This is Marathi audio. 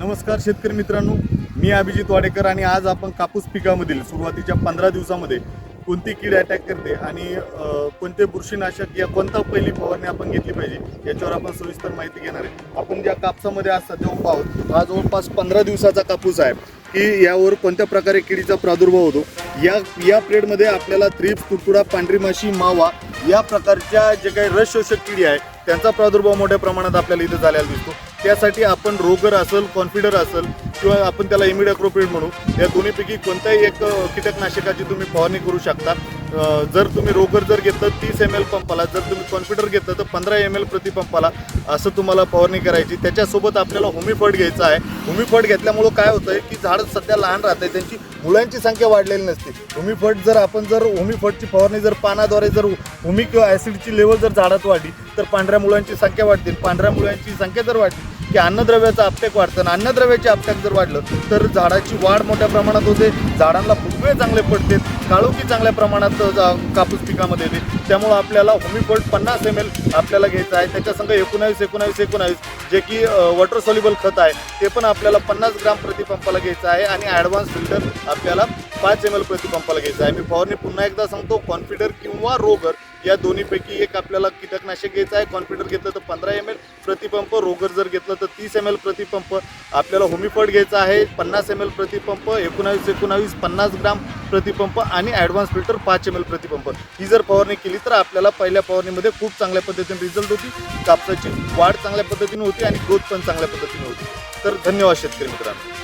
नमस्कार शेतकरी मित्रांनो मी अभिजित वाडेकर आणि आज आपण कापूस पिकामधील सुरुवातीच्या पंधरा दिवसामध्ये कोणती कीड अटॅक करते आणि कोणते बुरशीनाशक या कोणता पहिली फवारणी आपण घेतली पाहिजे याच्यावर आपण सविस्तर माहिती घेणार आहे. आपण ज्या कापसामध्ये आज सध्या उभा आहोत हा जवळपास पंधरा दिवसाचा कापूस आहे की यावर कोणत्या प्रकारे किडीचा प्रादुर्भाव होतो या या प्रेडमध्ये आपल्याला थ्रिप्स तुटुडा पांढरी माशी मावा या प्रकारच्या जे काही रस शोषक किडी आहे त्यांचा प्रादुर्भाव मोठ्या प्रमाणात आपल्याला इथं झालेला दिसतो. त्यासाठी आपण रोगर असेल कॉन्फिडर असेल किंवा आपण त्याला इमिडॅक्रोपिड म्हणू या दोन्हीपैकी कोणत्याही एक कीटकनाशकाची तुम्ही फवारणी करू शकता. जर तुम्ही रोगर जर घेतलं तीस एम एल पंपाला जर तुम्ही कॉन्फिडर घेतलं तर पंधरा एम एल प्रति पंपाला असं तुम्हाला फवारणी करायची. त्याच्यासोबत आपल्याला होमीफड घ्यायचं आहे. होमीफड घेतल्यामुळं काय होतं आहे की झाडं सध्या लहान राहत आहे त्यांची मुलांची संख्या वाढलेली नसते. होमीफड जर आपण जर होमिफटची फवारणी जर पानाद्वारे जर हुमिक ॲसिडची लेवल जर झाडात वाढली तर पांढऱ्या मुलांची संख्या वाढतील पांढऱ्या मुलांची संख्या जर वाढली की अन्नद्रव्याचा आपटेक वाढतं. आणि अन्नद्रव्याचे आपटेक जर वाढलं तर झाडाची वाढ मोठ्या प्रमाणात होते. झाडांना फुगवे चांगले पडते. काळोखी चांगल्या प्रमाणात कापूस पिकामध्ये येते. त्यामुळं आपल्याला होमिफोल्ड पन्नास एम एल आपल्याला घ्यायचं आहे. त्याच्यासंग एकोणावीस एकोणावीस एकोणावीस जे की वॉटर सॉल्युबल खत आहे ते पण आपल्याला पन्नास ग्राम प्रतिपंपाला घ्यायचं आहे. आणि ॲडव्हान्स फिल्टर आपल्याला पाच एम एल प्रतिपंपाला घ्यायचं आहे. मी फवारणी पुन्हा एकदा सांगतो. कॉन्फिडर किंवा रोगर या दोन्हीपैकी एक आपल्याला कीटकनाशक घ्यायचं आहे कॉन्फिडर घेतलं तर पंधरा एम एल प्रतिपंप रोगर जर घेतलं तर तीस एम एल प्रतिपंप. आपल्याला होमिफड घ्यायचं आहे पन्नास एम एल प्रतिपंप एकोणावीस एकोणावीस पन्नास ग्राम प्रतिपंप आणि ॲडव्हान्स फिल्टर पाच एम एल प्रतिपंप. ही जर फवारणी केली तर आपल्याला पहिल्या फवारणीमध्ये खूप चांगल्या पद्धतीने रिझल्ट होती. कापसाची वाढ चांगल्या पद्धतीने होती आणि ग्रोथ पण चांगल्या पद्धतीने होती. तर धन्यवाद शेतकरी मित्रांनो.